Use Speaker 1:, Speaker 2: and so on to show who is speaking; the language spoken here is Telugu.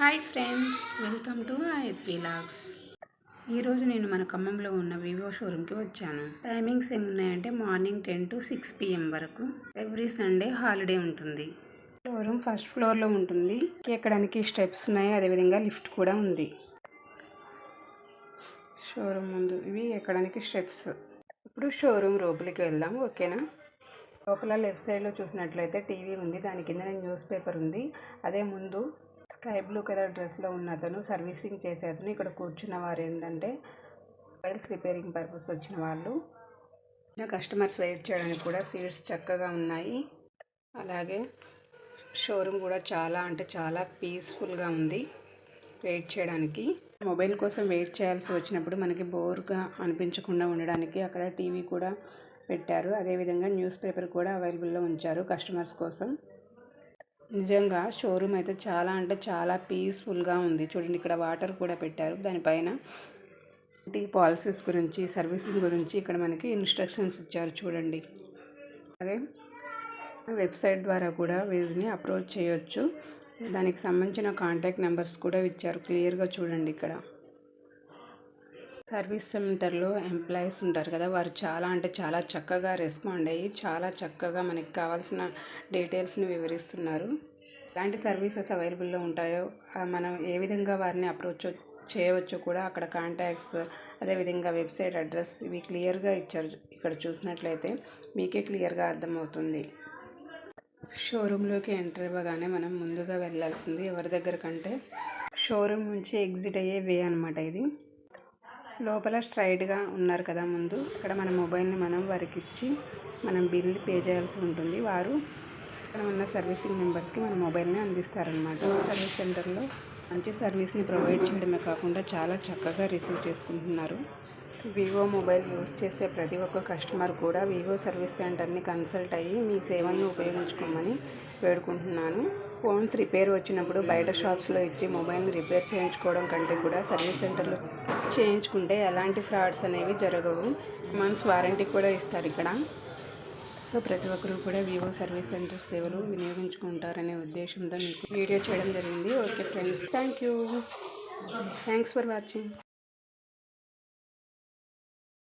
Speaker 1: Hi friends welcome to IF logs ఈరోజు నేను మన ఖమ్మంలో ఉన్న వివో షోరూమ్కి వచ్చాను. Timings ఏమున్నాయంటే morning ten to six PM వరకు ఎవ్రీ సండే హాలిడే ఉంటుంది. షోరూమ్ ఫస్ట్ ఫ్లోర్లో ఉంటుంది. ఎక్కడానికి స్టెప్స్ ఉన్నాయి అదేవిధంగా లిఫ్ట్ కూడా ఉంది. షోరూమ్ ముందు ఇవి ఎక్కడానికి స్టెప్స్. ఇప్పుడు షోరూమ్ లోపలికి వెళ్దాం ఓకేనా? లోపల లెఫ్ట్ సైడ్లో చూసినట్లయితే టీవీ ఉంది దాని కింద న్యూస్ పేపర్ ఉంది. అదే ముందు స్కై బ్లూ కలర్ డ్రెస్లో ఉన్న అతను సర్వీసింగ్ చేసే అతను ఇక్కడ కూర్చున్న వారు ఏంటంటే మొబైల్స్ రిపేరింగ్ పర్పస్ వచ్చిన వాళ్ళు. కస్టమర్స్ వెయిట్ చేయడానికి కూడా సీట్స్ చక్కగా ఉన్నాయి. అలాగే షోరూమ్ కూడా చాలా అంటే చాలా పీస్ఫుల్గా ఉంది వెయిట్ చేయడానికి. మొబైల్ కోసం వెయిట్ చేయాల్సి వచ్చినప్పుడు మనకి బోర్గా అనిపించకుండా ఉండడానికి అక్కడ టీవీ కూడా పెట్టారు. అదేవిధంగా న్యూస్ పేపర్ కూడా అవైలబుల్లో ఉంచారు కస్టమర్స్ కోసం. నిజంగా షోరూమ్ అయితే చాలా అంటే చాలా పీస్ఫుల్గా ఉంది. చూడండి ఇక్కడ వాటర్ కూడా పెట్టారు. దానిపైన టీ పాలసీస్ గురించి సర్వీసింగ్ గురించి ఇక్కడ మనకి ఇన్స్ట్రక్షన్స్ ఇచ్చారు చూడండి. అదే వెబ్సైట్ ద్వారా కూడా వీరిని అప్రోచ్ చేయొచ్చు. దానికి సంబంధించిన కాంటాక్ట్ నెంబర్స్ కూడా ఇచ్చారు. క్లియర్గా చూడండి ఇక్కడ. సర్వీస్ సెంటర్లో ఎంప్లాయీస్ ఉంటారు కదా! వారు చాలా అంటే చాలా చక్కగా రెస్పాండ్ అయ్యి చాలా చక్కగా మనకి కావాల్సిన డీటెయిల్స్ని వివరిస్తున్నారు. ఎలాంటి సర్వీసెస్ అవైలబుల్లో ఉంటాయో మనం ఏ విధంగా వారిని అప్రోచ్ చేయవచ్చో కూడా అక్కడ కాంటాక్ట్స్ అదేవిధంగా వెబ్సైట్ అడ్రస్ ఇవి క్లియర్గా ఇచ్చారు ఇక్కడ చూసినట్లయితే మీకే క్లియర్గా అర్థమవుతుంది. షోరూంలోకి ఎంటర్ ఇవ్వగానే మనం ముందుగా వెళ్ళాల్సింది ఎవరి దగ్గర కంటే షోరూమ్ నుంచి ఎగ్జిట్ అయ్యే వే అనమాట ఇది. లోపల స్ట్రైట్గా ఉన్నారు కదా ముందు. ఇక్కడ మన మొబైల్ని మనం వారికి ఇచ్చి మనం బిల్ పే చేయాల్సి ఉంటుంది. వారు ఇక్కడ ఉన్న సర్వీసింగ్ మెంబర్స్కి మన మొబైల్ని అందిస్తారనమాట సర్వీస్ సెంటర్లో మంచి సర్వీస్ని ప్రొవైడ్ చేయడమే కాకుండా చాలా చక్కగా రిసీవ్ చేసుకుంటున్నారు. వివో మొబైల్ యూస్ చేసే ప్రతి ఒక్క కస్టమర్ కూడా వివో సర్వీస్ సెంటర్ని కన్సల్ట్ అయ్యి మీ సేవలను ఉపయోగించుకోమని వేడుకుంటున్నాను. ఫోన్స్ రిపేర్ వచ్చినప్పుడు బయట షాప్స్లో ఇచ్చి మొబైల్ని రిపేర్ చేయించుకోవడం కంటే కూడా సర్వీస్ సెంటర్లో చేయించుకుంటే ఎలాంటి ఫ్రాడ్స్ అనేవి జరగవు. మంత్స్ వారంటీ కూడా ఇస్తారు ఇక్కడ. సో ప్రతి ఒక్కరూ కూడా వివో సర్వీస్ సెంటర్ సేవలు వినియోగించుకుంటారనే ఉద్దేశంతో మీకు వీడియో చేయడం జరిగింది. Okay friends thank you thanks for watching.